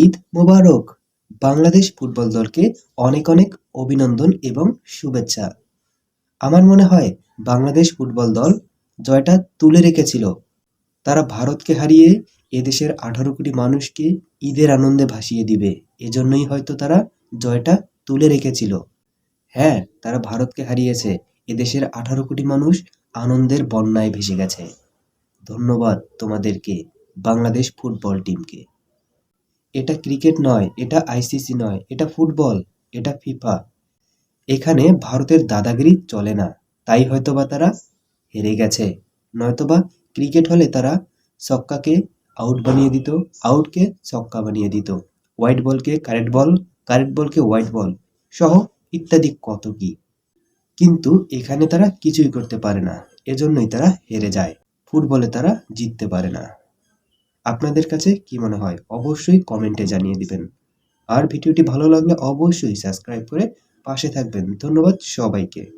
ঈদ মোবারক। Bangladesh football দলকে অনেক অনেক অভিনন্দন এবং শুভেচ্ছা। আমার মনে হয় বাংলাদেশ ফুটবল দল জয়টা তুলে রেখেছিল। তারা ভারতকে হারিয়ে এদেশের আঠারো কোটি মানুষকে ঈদের আনন্দে ভাসিয়ে দিবে। এজন্যই হয়তো তারা জয়টা তুলে রেখেছিল। হ্যাঁ তারা ভারতকে হারিয়েছে। এদেশের আঠারো কোটি মানুষ আনন্দের বন্যায় ভেসে গেছে। ধন্যবাদ তোমাদেরকে, বাংলাদেশ ফুটবল টিমকে। এটা ক্রিকেট নয়, এটা আইসিসি নয়, এটা ফুটবল, এটা ফিফা। এখানে ভারতের দাদাগিরি চলে না, তাই হয়তোবা তারা হেরে গেছে, নয়তোবা ক্রিকেট হলে তারা ছক্কাকে আউট বানিয়ে দিত আউটকে ছক্কা বানিয়ে দিত। হোয়াইট বলকে কারেক্ট বল কারেক্ট বলকে হোয়াইট বল সহ ইত্যাদি কত কি। কিন্তু এখানে তারা কিছুই করতে পারে না, এজন্যই তারা হেরে যায়। ফুটবলে তারা জিততে পারে না। আপনাদের কাছে কি মনে হয়, অবশ্যই কমেন্টে জানিয়ে দিবেন। আর ভিডিওটি ভালো লাগলে অবশ্যই সাবস্ক্রাইব করে পাশে থাকবেন। ধন্যবাদ সবাইকে।